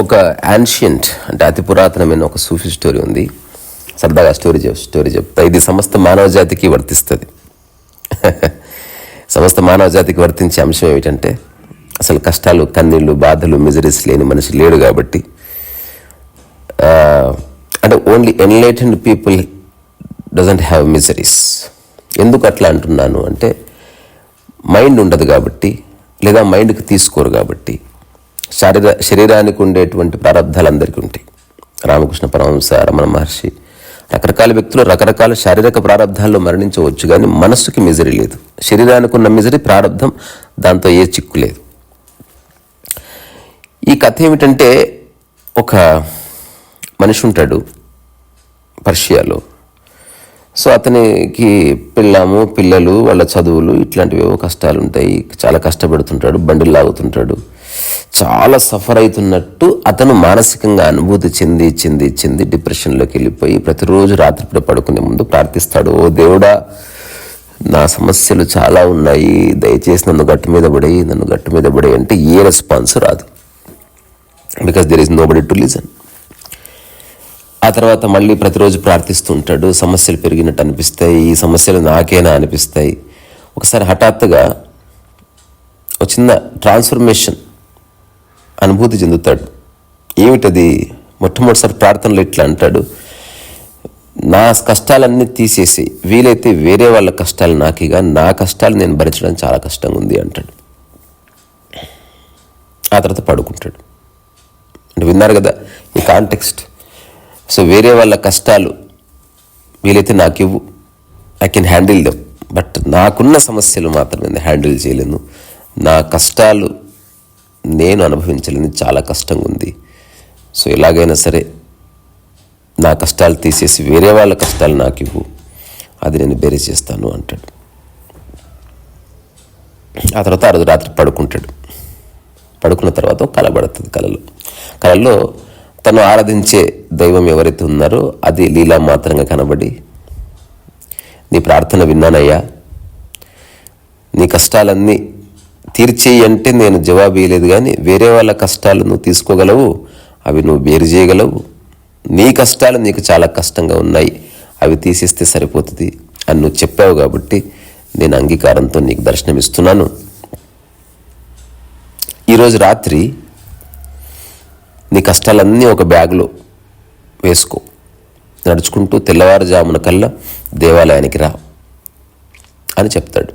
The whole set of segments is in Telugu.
ఒక యాన్షియంట్ అంటే అతి పురాతనమైన ఒక సూఫీ స్టోరీ ఉంది. సరదాగా స్టోరీ చెప్ స్టోరీ చెప్తా. ఇది సమస్త మానవ జాతికి వర్తిస్తుంది. సమస్త మానవ జాతికి వర్తించే అంశం ఏమిటంటే అసలు కష్టాలు కన్నీళ్ళు బాధలు మిజరీస్ లేని మనిషి లేడు కాబట్టి అంటే only enlightened people doesn't have miseries ఎందుకు అట్లా అంటున్నాను అంటే మైండ్ ఉండదు కాబట్టి లేదా మైండ్కి తీసుకోరు కాబట్టి శరీర శరీరానికి ఉండేటువంటి ప్రారంధాలు అందరికీ ఉంటాయి. రామకృష్ణ పరమహంస రమణ మహర్షి. రకరకాల వ్యక్తులు రకరకాల శారీరక ప్రారంధాల్లో మరణించవచ్చు కానీ మనస్సుకి మిజరీ లేదు. శరీరానికి ఉన్న మిజరీ ప్రారంధం దాంతో ఏ చిక్కు లేదు. ఈ కథ ఏమిటంటే ఒక మనిషి ఉంటాడు పర్షియాలో. సో అతనికి పిల్లము పిల్లలు వాళ్ళ చదువులు ఇట్లాంటివి ఏవో కష్టాలు ఉంటాయి చాలా కష్టపడుతుంటాడు బండిలు లాగుతుంటాడు చాలా సఫర్ అవుతున్నట్టు అతను మానసికంగా అనుభూతి చెంది చెంది చెంది డిప్రెషన్లోకి వెళ్ళిపోయి ప్రతిరోజు రాత్రిపూట పడుకునే ముందు ప్రార్థిస్తాడు ఓ దేవుడా నా సమస్యలు చాలా ఉన్నాయి. దయచేసి నన్ను గట్టు మీద పడేయి నన్ను గట్టు మీద పడేయి అంటే ఏ రెస్పాన్స్ రాదు. Because there is nobody to listen ఆ తర్వాత మళ్ళీ ప్రతిరోజు ప్రార్థిస్తూ ఉంటాడు సమస్యలు పెరిగినట్టు అనిపిస్తాయి ఈ సమస్యలు నాకేనా అనిపిస్తాయి? ఒకసారి హఠాత్తుగా ఒక చిన్న ట్రాన్స్ఫర్మేషన్ అనుభూతి చెందుతాడు. ఏమిటది? మొట్టమొదటిసారి ప్రార్థనలు ఇట్లా అంటాడు? నా కష్టాలన్నీ తీసేసి వీలైతే వేరే వాళ్ళ కష్టాలు నాకిగా నా కష్టాలు నేను భరించడం చాలా కష్టంగా ఉంది అంటాడు. ఆ తర్వాత పడుకుంటాడు. అంటే విన్నారు కదా ఈ కాంటెక్స్ట్. సో వేరే వాళ్ళ కష్టాలు వీలైతే నాకు ఇవ్వు I can handle them. But నాకున్న సమస్యలు మాత్రం నేను హ్యాండిల్ చేయలేను. నా కష్టాలు నేను అనుభవించలేని చాలా కష్టంగా ఉంది సో ఎలాగైనా సరే నా కష్టాలు తీసేసి వేరే వాళ్ళ కష్టాలు నాకు ఇవ్వు అది నేను బేరే చేస్తాను అంటాడు. ఆ తర్వాత ఆ రోజు రాత్రి పడుకుంటాడు. పడుకున్న తర్వాత కలబడుతుంది కళ పడుతుంది కళలో. కళలో తను ఆరాధించే దైవం ఎవరైతే ఉన్నారో అది లీలా మాత్రంగా కనబడి నీ ప్రార్థన విన్నానయ్యా. నీ కష్టాలన్నీ తీర్చేయి అంటే నేను జవాబు ఇవ్వలేదు కానీ వేరే వాళ్ళ కష్టాలు నువ్వు తీసుకోగలవు అవి నువ్వు వేరు చేయగలవు. నీ కష్టాలు నీకు చాలా కష్టంగా ఉన్నాయి అవి తీసేస్తే సరిపోతుంది అని నువ్వు చెప్పావు కాబట్టి నేను అంగీకారంతో నీకు దర్శనం ఇస్తున్నాను. ఈరోజు రాత్రి నీ కష్టాలన్నీ ఒక బ్యాగ్లో వేసుకో. నడుచుకుంటూ తెల్లవారుజామున కల్లా దేవాలయానికి రా అని చెప్తాడు.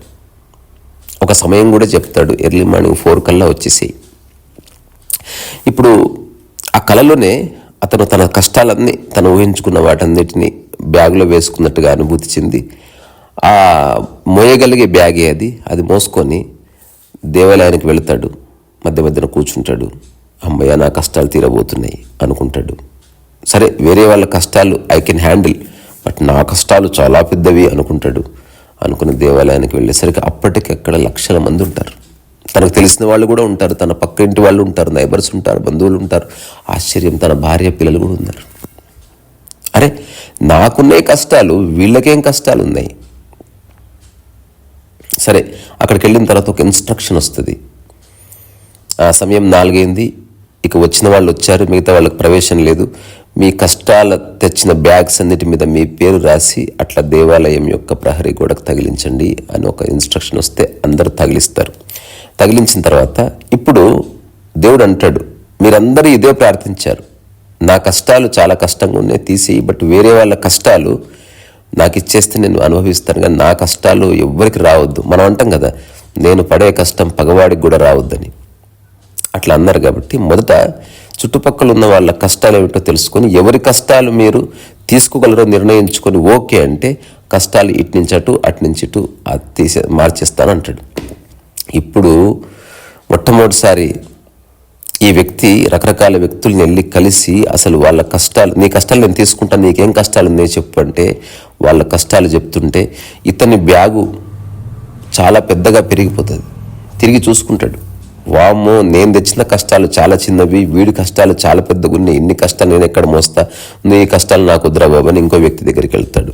ఒక సమయం కూడా చెప్తాడు. ఎర్లీ మార్నింగ్ ఫోర్ కల్లా వచ్చేసేయి. ఇప్పుడు ఆ కళలోనే అతను తన కష్టాలన్నీ తను ఊహించుకున్న వాటన్నిటిని బ్యాగులో వేసుకున్నట్టుగా అనుభూతి చెంది. ఆ మోయగలిగే బ్యాగే అది. అది మోసుకొని దేవాలయానికి వెళతాడు. మధ్య మధ్యన కూర్చుంటాడు. అమ్మయ్య నా కష్టాలు తీరబోతున్నాయి అనుకుంటాడు. సరే వేరే వాళ్ళ కష్టాలు ఐ కెన్ హ్యాండిల్ బట్ నా కష్టాలు చాలా పెద్దవి అనుకుంటాడు. అనుకున్న దేవాలయానికి వెళ్ళేసరికి అప్పటికి అక్కడ లక్షల మంది ఉంటారు. తనకు తెలిసిన వాళ్ళు కూడా ఉంటారు. తన పక్క ఇంటి వాళ్ళు ఉంటారు. నైబర్స్ ఉంటారు. బంధువులు ఉంటారు. ఆశ్చర్యం. తన భార్య పిల్లలు కూడా ఉన్నారు. అరే నాకున్నే కష్టాలు. వీళ్ళకేం కష్టాలు ఉన్నాయి? సరే అక్కడికి వెళ్ళిన తర్వాత ఒక ఇన్స్ట్రక్షన్ వస్తుంది. ఆ సమయం నాలుగైంది. ఇక వచ్చిన వాళ్ళు వచ్చారు మిగతా వాళ్ళకి ప్రవేశం లేదు. మీ కష్టాల తెచ్చిన బ్యాగ్స్ అన్నిటి మీద మీ పేరు రాసి అట్లా దేవాలయం యొక్క ప్రహరీ గోడకు తగిలించండి అని ఒక ఇన్స్ట్రక్షన్ వస్తే అందరూ తగిలిస్తారు. తగిలించిన తర్వాత ఇప్పుడు దేవుడు అంటాడు మీరందరూ ఇదే ప్రార్థించారు. నా కష్టాలు చాలా కష్టంగా ఉన్నాయి తీసేయి బట్ వేరే వాళ్ళ కష్టాలు నాకు ఇచ్చేస్తే నేను అనుభవిస్తాను కానీ నా కష్టాలు ఎవరికి రావద్దు. మనం అంటాం కదా నేను పడే కష్టం పగవాడికి కూడా రావద్దని. అట్లా అన్నారు కాబట్టి మొదట చుట్టుపక్కల ఉన్న వాళ్ళ కష్టాలు ఏమిటో తెలుసుకొని ఎవరి కష్టాలు మీరు తీసుకోగలరో నిర్ణయించుకొని ఓకే అంటే కష్టాలు ఇటు నుంచి అటు అటు నుంచి ఇటు అది తీసే మార్చేస్తాను అంటాడు. ఇప్పుడు మొట్టమొదటిసారి ఈ వ్యక్తి రకరకాల వ్యక్తుల్ని వెళ్ళి కలిసి అసలు వాళ్ళ కష్టాలు నీ కష్టాలు నేను తీసుకుంటాను నీకేం కష్టాలు ఉన్నాయి చెప్పు అంటే వాళ్ళ కష్టాలు చెప్తుంటే ఇతని బ్యాగు చాలా పెద్దగా పెరిగిపోతుంది. తిరిగి చూసుకుంటాడు. వామ్మో నేను తెచ్చిన కష్టాలు చాలా చిన్నవి వీడి కష్టాలు చాలా పెద్దగున్నాయి ఇన్ని కష్టాలు నేను ఎక్కడ మోస్తా? నీ కష్టాలు నాకు వద్దురా బాబు అని ఇంకో వ్యక్తి దగ్గరికి వెళ్తాడు.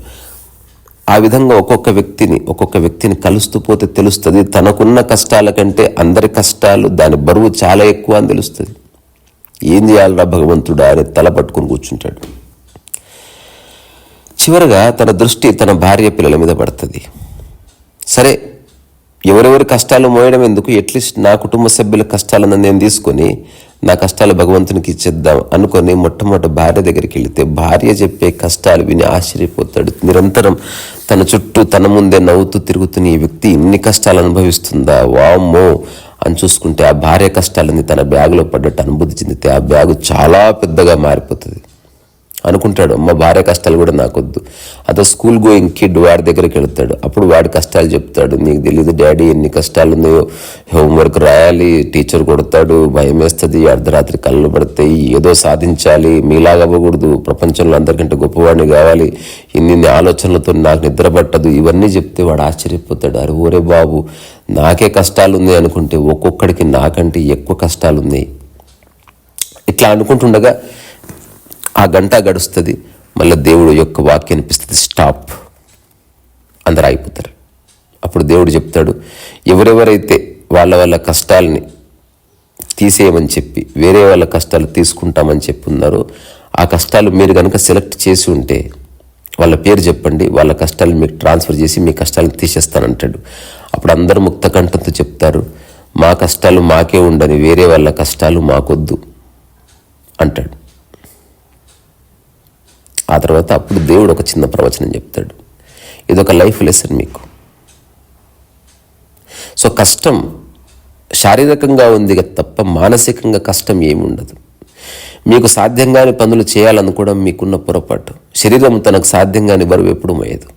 ఆ విధంగా ఒక్కొక్క వ్యక్తిని ఒక్కొక్క వ్యక్తిని కలుస్తూ పోతే తెలుస్తుంది తనకున్న కష్టాల కంటే అందరి కష్టాలు దాని బరువు చాలా ఎక్కువ అని తెలుస్తుంది. ఏం చేయాలరా భగవంతుడా? అని తల పట్టుకుని కూర్చుంటాడు. చివరగా తన దృష్టి తన భార్య పిల్లల మీద పడుతుంది. సరే ఎవరెవరి కష్టాలు మోయడం ఎందుకు? ఎట్లీస్ట్ నా కుటుంబ సభ్యుల కష్టాలను నేను తీసుకొని నా కష్టాలు భగవంతునికి ఇచ్చేద్దాం అనుకొని మొట్టమొదటి భార్య దగ్గరికి వెళితే భార్య చెప్పే కష్టాలు విని ఆశ్చర్యపోతాడు. నిరంతరం తన చుట్టూ తన ముందే నవ్వుతూ తిరుగుతున్న ఈ వ్యక్తి ఇన్ని కష్టాలు అనుభవిస్తుందా? వామ్మో! అని చూసుకుంటే ఆ భార్య కష్టాలని తన బ్యాగులో పడ్డట్టు అనుభూతి చెందితే ఆ బ్యాగు చాలా పెద్దగా మారిపోతుంది. అనుకుంటాడు అమ్మ భార్య కష్టాలు కూడా నాకొద్దు. అతను స్కూల్ గోయింగ్ కిడ్ వాడి దగ్గరికి వెళ్తాడు. అప్పుడు వాడి కష్టాలు చెప్తాడు. నీకు తెలియదు డాడీ ఎన్ని కష్టాలు ఉన్నాయో హోంవర్క్ రాయాలి టీచర్ కొడతాడు భయం వేస్తుంది అర్ధరాత్రి కళ్ళు పడతాయి. ఏదో సాధించాలి. మీలాగా అవ్వకూడదు. ప్రపంచంలో అందరికంటే గొప్పవాడిని కావాలి. ఇన్ని ఆలోచనలతో నాకు నిద్ర పట్టదు. ఇవన్నీ చెప్తే వాడు ఆశ్చర్యపోతాడు. అరే ఓరే బాబు నాకే కష్టాలు ఉన్నాయి అనుకుంటే ఒక్కొక్కడికి నాకంటే ఎక్కువ కష్టాలు ఉన్నాయి ఇట్లా అనుకుంటుండగా ఆ గంట గడుస్తుంది మళ్ళీ దేవుడు యొక్క వాక్యం అనిపిస్తుంది స్టాప్. అందరు అయిపోతారు అప్పుడు దేవుడు చెప్తాడు ఎవరెవరైతే వాళ్ళ వాళ్ళ కష్టాలని తీసేయమని చెప్పి వేరే వాళ్ళ కష్టాలు తీసుకుంటామని చెప్పి ఉన్నారో ఆ కష్టాలు మీరు కనుక సెలెక్ట్ చేసి ఉంటే వాళ్ళ పేరు చెప్పండి వాళ్ళ కష్టాలు మీకు ట్రాన్స్ఫర్ చేసి మీ కష్టాలను తీసేస్తానంటాడు. అప్పుడు అందరూ ముక్తకంఠంతో చెప్తారు మా కష్టాలు మాకే ఉండని వేరే వాళ్ళ కష్టాలు మాకొద్దు. అంటాడు. ఆ తర్వాత అప్పుడు దేవుడు ఒక చిన్న ప్రవచనం చెప్తాడు. ఇదొక లైఫ్ లెసన్ మీకు. సో కష్టం శారీరకంగా ఉంది తప్ప మానసికంగా కష్టం ఏముండదు ఉండదు. మీకు సాధ్యంగానే పనులు చేయాలనుకోవడం మీకున్న పొరపాటు. శరీరం తనకు సాధ్యంగాని బరువు ఎప్పుడు మోయదు.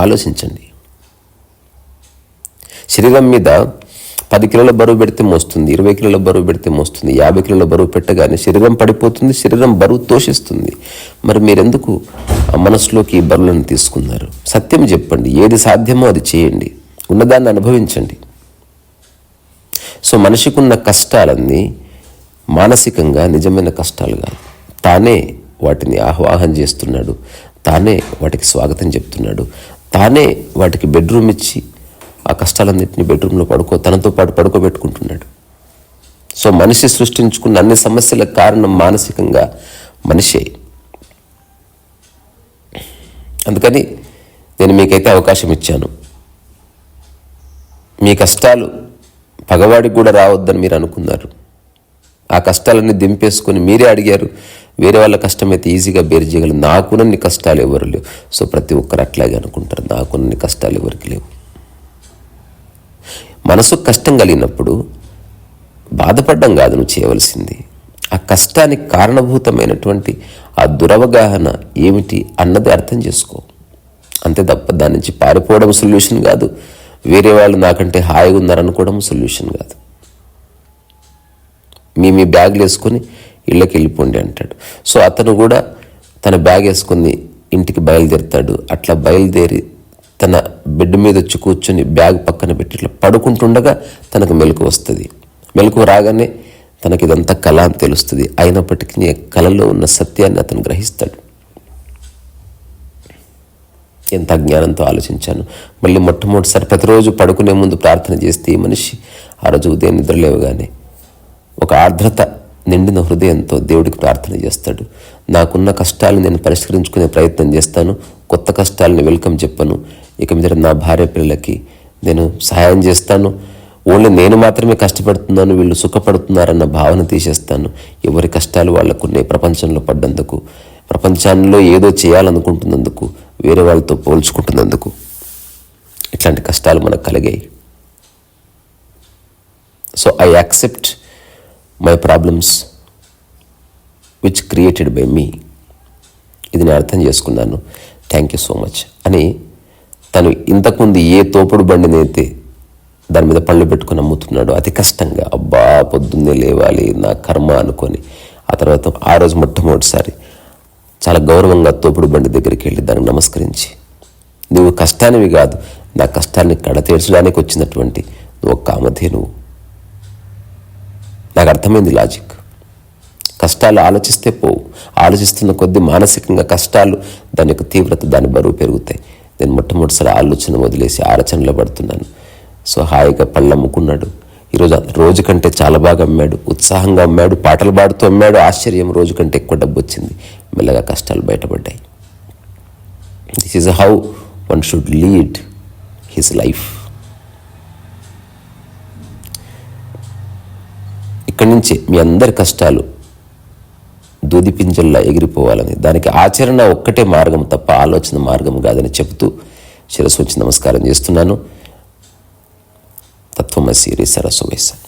ఆలోచించండి. శరీరం మీద పది కిలోల బరువు పెడితే మోస్తుంది ఇరవై కిలోల బరువు పెడితే మోస్తుంది యాభై కిలోల బరువు పెట్టగానే శరీరం పడిపోతుంది శరీరం బరువు తోషిస్తుంది మరి మీరెందుకు ఆ మనసులోకి ఈ బరువులను తీసుకున్నారు? సత్యం చెప్పండి ఏది సాధ్యమో అది చేయండి ఉన్నదాన్ని అనుభవించండి. సో మనిషికున్న కష్టాలన్నీ మానసికంగా నిజమైన కష్టాలు కాదు. తానే వాటిని ఆహ్వాహం చేస్తున్నాడు తానే వాటికి స్వాగతం చెప్తున్నాడు తానే వాటికి బెడ్రూమ్ ఇచ్చి ఆ కష్టాలన్నింటినీ బెడ్రూమ్లో పడుకో తనతో పాటు పడుకోబెట్టుకుంటున్నాడు. సో మనిషి సృష్టించుకున్న అన్ని సమస్యలకు కారణం మానసికంగా మనిషే. అందుకని నేను మీకైతే అవకాశం ఇచ్చాను. మీ కష్టాలు పగవాడికి కూడా రావద్దని మీరు అనుకున్నారు. ఆ కష్టాలన్నీ దింపేసుకొని మీరే అడిగారు వేరే వాళ్ళ కష్టమైతే ఈజీగా బేర్ చేయగలరు నాకునన్ని కష్టాలు ఎవరు లేవు. సో ప్రతి ఒక్కరు అట్లాగే అనుకుంటారు. నాకునన్ని కష్టాలు ఎవరికి లేవు. మనసు కష్టం కలిగినప్పుడు బాధపడడం కాదు నువ్వు చేయవలసింది. ఆ కష్టానికి కారణభూతమైనటువంటి ఆ దురవగాహన ఏమిటి అన్నది అర్థం చేసుకో. అంతే తప్ప దాని నుంచి పారిపోవడం సొల్యూషన్ కాదు. వేరే వాళ్ళు నాకంటే హాయిగా ఉన్నారనుకోవడం సొల్యూషన్ కాదు. మీ మీ బ్యాగ్లు వేసుకొని ఇళ్ళకి వెళ్ళిపోండి అంటాడు. సో అతను కూడా తన బ్యాగ్ వేసుకొని ఇంటికి బయలుదేరుతాడు. అట్లా బయలుదేరి తన బెడ్ మీద వచ్చి కూర్చొని బ్యాగ్ పక్కన పెట్టి ఇట్లా పడుకుంటుండగా తనకు మెలకు వస్తుంది. మెలకు రాగానే తనకి ఇదంతా కళ అని తెలుస్తుంది. అయినప్పటికీ కళలో ఉన్న సత్యాన్ని అతను గ్రహిస్తాడు. ఎంత అజ్ఞానంతో ఆలోచించాను. మళ్ళీ మొట్టమొదటిసారి ప్రతిరోజు పడుకునే ముందు ప్రార్థన చేస్తే ఈ మనిషి ఆ రోజు ఉదయం నిద్రలేవగానే ఒక ఆర్ద్రత నిండిన హృదయంతో దేవుడికి ప్రార్థన చేస్తాడు. నాకున్న కష్టాలను నేను పరిష్కరించుకునే ప్రయత్నం చేస్తాను. కొత్త కష్టాలను వెల్కమ్ చెప్పను. ఇక మీద నా భార్య పిల్లలకి నేను సహాయం చేస్తాను. ఓన్లీ నేను మాత్రమే కష్టపడుతున్నాను వీళ్ళు సుఖపడుతున్నారన్న భావన తీసేస్తాను. ఎవరి కష్టాలు వాళ్ళకున్నాయి ప్రపంచంలో పడ్డందుకు ప్రపంచంలో ఏదో చేయాలనుకుంటున్నందుకు వేరే వాళ్ళతో పోల్చుకుంటున్నందుకు ఇట్లాంటి కష్టాలు మనకు కలిగాయి. So I accept my problems which created by me ఇది నేను అర్థం చేసుకున్నాను. థ్యాంక్ యూ సో మచ్ అని తను ఇంతకుముందు ఏ తోపుడు బండినైతే దాని మీద పళ్ళు పెట్టుకుని అమ్ముతున్నాడు అతి కష్టంగా అబ్బా పొద్దున్నే లేవాలి నా కర్మ అనుకొని. ఆ తర్వాత ఆ రోజు మొట్టమొదటిసారి చాలా గౌరవంగా తోపుడు బండి దగ్గరికి వెళ్ళి దానికి నమస్కరించి నువ్వు కష్టానివి కాదు నా కష్టాన్ని కడతీర్చడానికి వచ్చినటువంటి నువ్వు ఒక కామధేనువు. నాకు అర్థమైంది లాజిక్. కష్టాలు ఆలోచిస్తే పోవు. ఆలోచిస్తున్న కొద్దీ మానసికంగా కష్టాలు దాని యొక్క తీవ్రత దాని బరువు పెరుగుతాయి. నేను మొట్టమొదటిసారి ఆలోచన వదిలేసి ఆలోచనలో పడుతున్నాను. సో హాయిగా పళ్ళు అమ్ముకున్నాడు. ఈరోజు రోజు కంటే చాలా బాగా అమ్మాడు. ఉత్సాహంగా అమ్మాడు. పాటలు పాడుతూ అమ్మాడు. ఆశ్చర్యం రోజు కంటే ఎక్కువ డబ్బు వచ్చింది మెల్లగా కష్టాలు బయటపడ్డాయి. This is how one should lead his life ఇక్కడి నుంచి మీ అందరి కష్టాలు దూదిపింజల్లా ఎగిరిపోవాలని. దానికి ఆచరణ ఒక్కటే మార్గం తప్ప ఆలోచన మార్గం కాదని చెబుతూ శిరస్సు వచ్చి నమస్కారం చేస్తున్నాను. తత్వమసి రి సరస్సు వేశాను